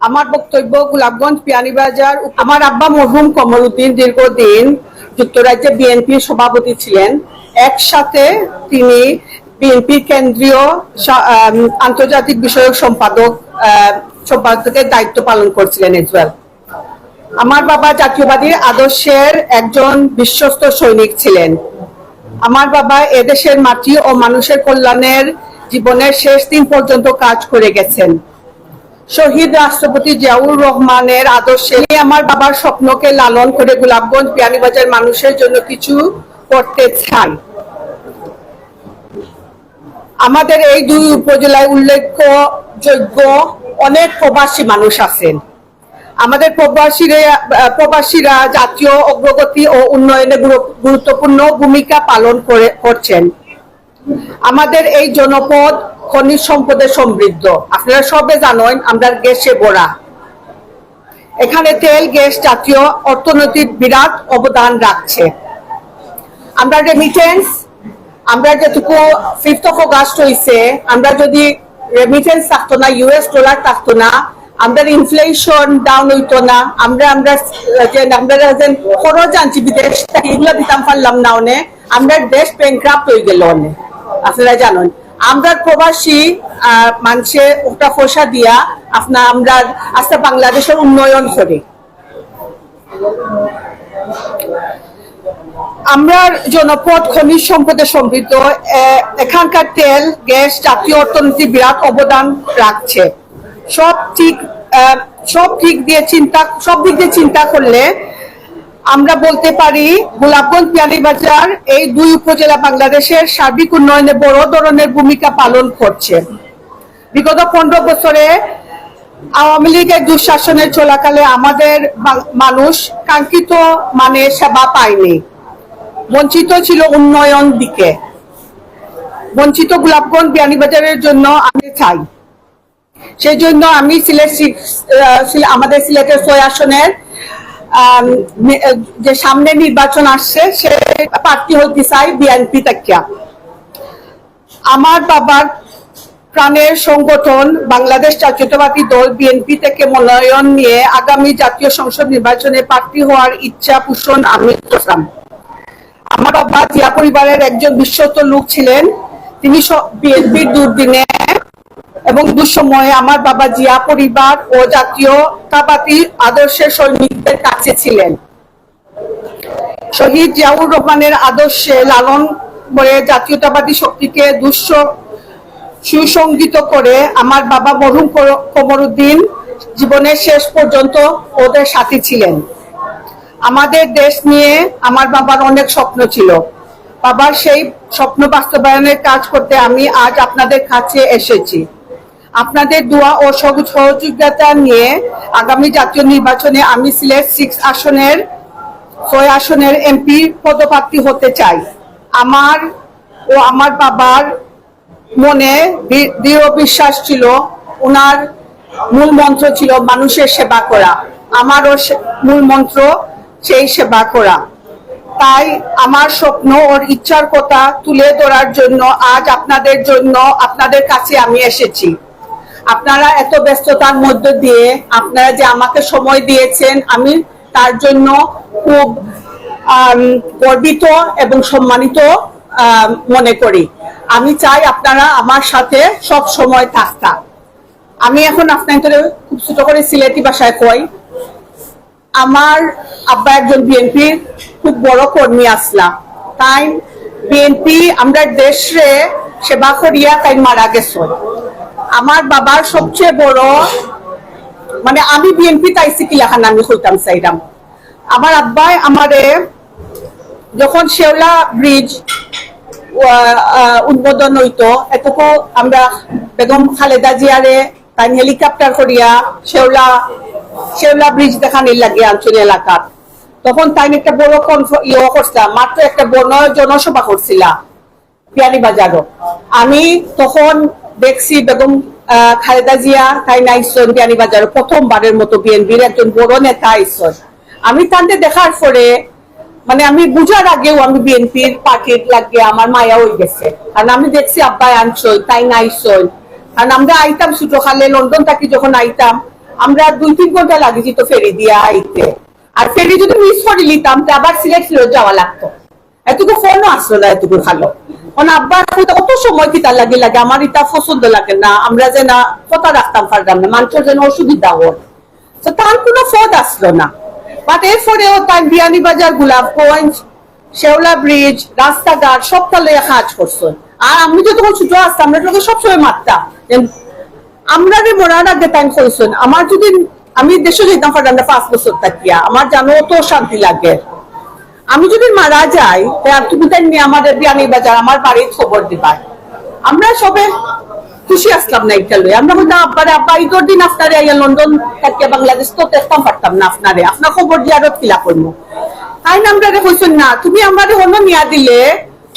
আমার বক্তব্য গোলাপগঞ্জ পিয়ানীবাজার আমার আব্বা মরহুম কমরুদ্দিন দীর্ঘদিন যুক্তরাজ্যে বিএনপির সভাপতি ছিলেন। একসাথে তিনি বিএনপি কেন্দ্রীয় আন্তর্জাতিক বিষয়ক সম্পাদক সম্পাদকের দায়িত্ব পালন করছিলেন এজ আমার বাবা জাতীয়বাদী আদর্শের একজন বিশ্বস্ত সৈনিক ছিলেন। আমার বাবা এদেশের মাটি ও মানুষের কল্যাণের জীবনের শেষ দিন পর্যন্ত কাজ করে গেছেন। শহীদ রাষ্ট্রপতি জিয়াউর রহমানের আদর্শে আমার বাবার স্বপ্নকে লালন করে গোলাপগঞ্জ বিয়ানীবাজার মানুষের জন্য কিছু করতে চাই আমাদের এই দুই উপজেলায় উল্লেখযোগ্য অনেক প্রবাসী মানুষ আছেন। আমাদের প্রবাসীরা প্রবাসীরা জাতীয় অগ্রগতি ও উন্নয়নে গুরুত্বপূর্ণ ভূমিকা পালন করে, করছেন। আমাদের এই জনপদ খনিজ সম্পদে সমৃদ্ধ। আপনারা সবে জানেন আমরা গ্যাসে ভরা। এখানে তেল, গ্যাস জাতীয় অর্থনৈতিক বিরাট অবদান রাখছে। আমরা রেমিটেন্স আমরা যেটুকু ফিফথ অফ অগাস্ট হয়েছে আমরা যদি রেমিটেন্স থাকতো না ইউএস ডলার থাকতো না, আমাদের ইনফ্লেশন ডাউন হইতো না, আমরা আমরা আমরা খরচ আনছি বিদেশ এগুলো দিতাম পারলাম না অনে, আমরা দেশ ব্যাংক্রাফ্ট হয়ে গেল অনে। আপনারা জানেন। আমরা প্রবাসী মানুষে ওটা পয়সা দিয়া আপনার আমরা আস্তে বাংলাদেশের উন্নয়ন করি। আমরা জনপদ খনিজ সম্পদে সমৃদ্ধ এখানকার তেল, গ্যাস, জাতীয় অর্থনীতি বিরাট অবদান রাখছে। সব ঠিক সব দিক দিয়ে চিন্তা, সব দিক দিয়ে চিন্তা করলে আমরা বলতে পারি গোলাপগঞ্জ বিয়ানীবাজার এই দুই উপজেলা বাংলাদেশের সার্বিক উন্নয়নে বড় ধরনের ভূমিকা পালন করছে। বিগত পনেরো বছরে আওয়ামী লীগের দুঃশাসনের চলাকালে আমাদের মানুষ কাঙ্ক্ষিত মানে সেবা পায়নি। বঞ্চিত ছিল উন্নয়ন দিকে। বঞ্চিত গোলাপগঞ্জ বিয়ানীবাজারের জন্য আমি চাই। সেই জন্য আমি সিলেট আমাদের সিলেটের ছয় আসনের যে সামনে নির্বাচন আসছে, সে প্রার্থী হতে চাই বিএনপি তাকিয়া আমার বাবার প্রাণের সংগঠন বাংলাদেশ জাতীয়তাবাদী দল বিএনপি থেকে মনোনয়ন নিয়ে আগামী জাতীয় সংসদ নির্বাচনে প্রার্থী হওয়ার ইচ্ছা পোষণ আমি করলাম আমার বাবা জিয়া পরিবারের একজন বিশ্বস্ত লোক ছিলেন। তিনি বিএনপির দুর্দিনে এবং দুঃসময়ে আমার বাবা জিয়া পরিবার ও জাতীয়তাবাদী আদর্শের সৈনিকদের কাছে ছিলেন। শহীদ জিয়াউর রহমানের আদর্শে লালন করে জাতীয়তাবাদী শক্তিকে দুঃস সুসংগীত করে আমার বাবা মরহুম কমরুদ্দিন জীবনের শেষ পর্যন্ত ওদের সাথে ছিলেন। আমাদের দেশ নিয়ে আমার বাবার অনেক স্বপ্ন ছিল। বাবার সেই স্বপ্ন বাস্তবায়নের কাজ করতে আমি আজ আপনাদের কাছে এসেছি। আপনাদের দোয়া ও সহযোগ- সহযোগিতা নিয়ে আগামী জাতীয় নির্বাচনে আমি সিলেট সিক্স আসনের, ছয় আসনের এমপি পদপ্রার্থী হতে চাই। আমার ও আমার বাবার মনে দৃঢ় বিশ্বাস ছিল ওনার মূল মন্ত্র ছিল মানুষের সেবা করা। আমারও মূল মন্ত্র, সেই সেবা করা। তাই আমার স্বপ্ন, ওর ইচ্ছার কথা তুলে ধরার জন্য আজ আপনাদের জন্য আপনাদের কাছে আমি এসেছি। আপনারা এত ব্যস্ততার মধ্য দিয়ে আপনারা যে আমাকে সময় দিয়েছেন, আমি তার জন্য খুব গর্বিত এবং সম্মানিত মনে করি। আমি চাই আপনারা আমার সাথে সব সময় থাকতা আমি এখন আপনাদের খুব ছোট করে সিলেটি ভাষায় কই। আমার আব্বা একজন বিএনপির খুব বড় কর্মী আসলাম। তাই বিএনপি আমরা দেশে সেবা করিয়া তাই মারা গেছ। আমার বাবার সবচেয়ে বড় মানে আমি বিএনপি তাইছি কিলাখান আমি হইতাম চাইলাম আমার আব্বাই আমারে যখন শেওলা ব্রিজ উদ্বোধন হইতো, এতকো আমরা বেগম খালেদা জিয়ারে তাই হেলিকপ্টার করিয়া শেওলা শেওলা ব্রিজ দেখানির লাগে আঞ্চল এলাকাত তখন তাই একটা বড় ইয়ে করছিলাম। মাত্র একটা বড় জনসভা করছিলাম পিয়ালি বাজারও। আমি তখন দেখছি বেগম খালেদা জিয়া, তাই নাইসন পিয়ালি বাজারও, প্রথমবারের মতো বিএনপির একজন বড় নেতা আইসন আমি তাদের দেখার পরে মানে আমি বুঝার আগেও আমি বিএনপির পার্টির লাগে আমার মায়া হয়ে গেছে। কারণ আমি দেখছি আব্বাই আনছই তাই নাইসই কারণ আমরা আইতাম ছোট খালে লন্ডন থাকি যখন আইতাম, আমরা দুই তিন ঘণ্টা লাগে তো ফেরি দিয়া আইতে। আর ফেরি যদি মিস করে নিতাম, তো আবার সিলেট ফিরত যাওয়া লাগতো। এতটুকু ফোনও আসলো না, এতটুকু ভালো। আব্বার সময় কিতা লাগে লাগে। আমার পছন্দ লাগে না। আমরা যে না, কথা রাখতাম না। মানুষের যেন অসুবিধা হল তো তার কোনো আসলো না। বাট এরপরেও তার বিয়ানি বাজার গোলাপগঞ্জ শেওলা ব্রিজ রাস্তাঘাট সবটা লইয়া কাজ করছেন আর আমি যখন ছোট আসতাম আমরা সবসময় মারতাম। যে আমরা রে মরার আগে টাইম কইছেন আমার যদি আমি দেশে যেতাম না পাঁচ বছর থাকিয়া, আমার জানো তো শান্তি লাগে। আমি যদি মারা যাই তুমি তাই নিয়ে আমাদের বিয়ানি বাজার, আমার বাড়ির খবর দিবা। আমরা সবে খুশি আসলাম না এটা লই আমরা বলতাম, আব্বারে, আব্বা ঈদের দিন আপনারে আইয়া লন্ডন থাকিয়া বাংলাদেশ তো দেখতাম পারতাম না আপনারে। আপনার খবর দিয়ে আরও কিলা করব তাই না আমরা কইছেন, না, তুমি আমারে অন্য নিয়া দিলে,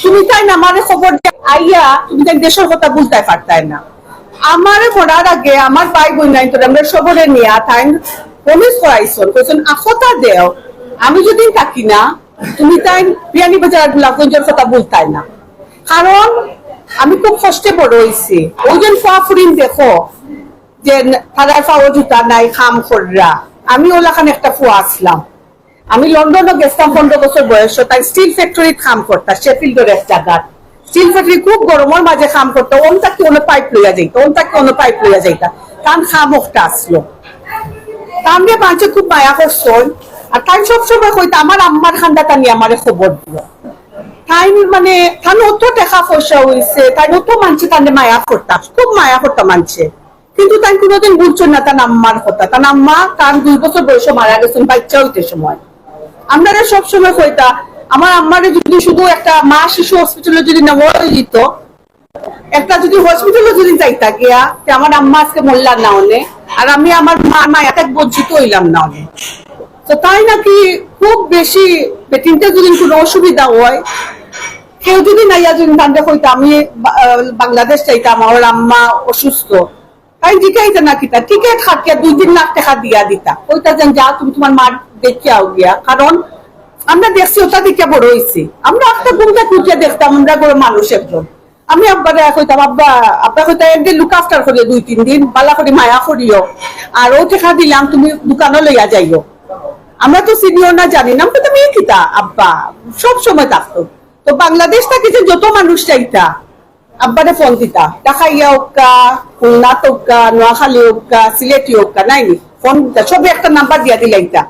তুমি তাই না আমারে খবর দিয়ে আইয়া, তুমি তাই দেশের কথা বুঝতে পারতাই না। আমারে মরার আগে আমার ভাই বোন নাই তো আমরা সবরে নিয়া তাই প্রমিস করাইছেন কইছেন আফতা দেও, আমি যদি থাকি না, তুমি তাই বিয়ানি বাজার গোলাপগঞ্জের কথা বলতাই না। কারণ আমি খুব কষ্টে বড় হয়েছি ওই যে ফুরিন দেখো, যে তারা পাওয়া জুতা নাই, খাম খররা। আমি ওলাখান একটা ফুয়া আসলাম। আমি লন্ডনে গেছিলাম, পনেরো বছর বয়স, তাই স্টিল ফ্যাক্টরিত কাম করতাম শেফিল্ডের এক জায়গাত স্টিল ফ্যাক্টরি খুব গরমের মাঝে কাম করতো। তাকে অন্য পাইপ লইয়া যাইতো তাকে অন্য পাইপ লইয়া যাইতা। খাম একটা আসলো। তামরে খুব মায়া আর তাই সবসময় আমার আম্মার আমারে খবর মানে অত পয়সা তাই অত মানছে মায়া করতাম খুব মায়া করতাম মানছে। কিন্তু তাই কোনোদিন বুঝছ না, তার আম্মার কথা। তার আম্মা তার দুই বছর বয়সে মারা গেছেন, বাচ্চা হইতে সময়। আমরা সব সময় কইতা আমার আম্মারে যদি শুধু একটা মা শিশু হসপিটালে যদি নেওয়া যেত একটা যদি হসপিটালে যদি যাইতা গিয়া আমার আম্মা আজকে মোল্লার না অনে আর আমি আমার মা মায়াতে বঞ্চিত হইলাম না অনে তো তাই নাকি খুব বেশি বেটিনতে যদি কোনো অসুবিধা হয়, কেউ যদি নাইয়া যদি তান্ডে হইতো আমি বাংলাদেশ চাইতাম আমার আম্মা অসুস্থ। তাই জিকাইতে না কিতা টিকেট খাটিয়া দুই দিন লাখ টাকা দিয়া দিতা। ওইটা যেন যা তুমি তোমার মা দেখিয়াও গিয়া। কারণ আমরা দেখছি, ওটা দিকে বড় হয়েছি। আমরা একটা ঘুমটা খুঁজে দেখতাম, আমরা বড় মানুষ একজন। আমি আব্বারে কইতাম, আব্বা আব্বা কইতা একদিন লুক আফটার করিও দুই, তিন দিন, বালা করে, মায়া করিও। আর ও টাকা দিলাম, তুমি দোকানে লইয়া যাইও। আমরা তো সিনিয়র না, জানি না। আমরা তো মেয়ে কিতা, আব্বা? সব সময় থাকতো। তো বাংলাদেশ থেকে যে যত মানুষ চাইতা, আব্বারে ফোন দিতা। টাকাইয়া হোক্কা খুলনা হোক্কা নোয়াখালী হোক্কা সিলেটি হোক্কা নাই ফোন দিতা। সবে একটা নাম্বার দিয়া দিলাইতা।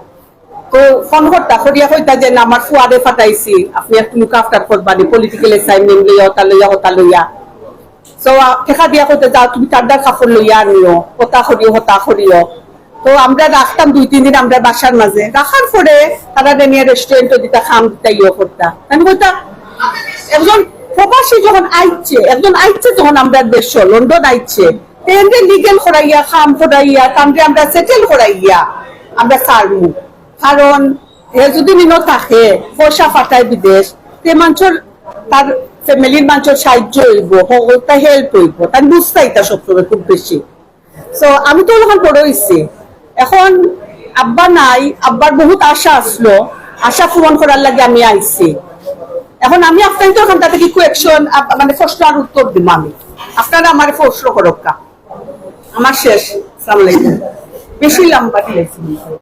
তো ফোন করতা করিয়া যে আমার ফুয়ারে ফাটাইছি। আপনি একটু লুক আফটার করবানি পলিটিক্যাল লইয়া, ওটা লইয়া ওটা লইয়া। টেকা দিয়া কইতে, যাও, তুমি কাপড় লইয়া আনিও। হতা করিও হতা তো আমরা রাখতাম, দুই, তিন দিন আমরা বাসার মাঝে। রাখার পরে তারা দিতা, খাম দিতা ইয়ে করতা। আমি কইতা, একজন প্রবাসী যখন একজন আইছে যখন আমরা দেশ লন্ডন আইছে। তেন্দ্রে লিগেল করাইয়া, খাম করাইয়া তামরে আমরা সেটেল করাইয়া, আমরা সারমু। কারণ এ যদি নিন থাকে, পয়সা পাঠায় বিদেশ তে মানুষের, তার ফ্যামিলির মানুষের সাহায্য হইব হতা হেল্প হইব। তার বুঝতাই তা সবসময় খুব বেশি। সো আমি তো যখন বড় হয়েছি এখন আব্বা নাই, আব্বার বহুত আশা আসলো। আশা পূরণ করার লাগে আমি আইছি। এখন আমি আপনার তো ওখান থেকে কোয়েকশন মানে প্রশ্ন আর উত্তর দিব আমি। আপনারা আমার প্রশ্ন করক্কা আমার শেষ। সামলাইবেন বেশি লম্বা দিয়েছি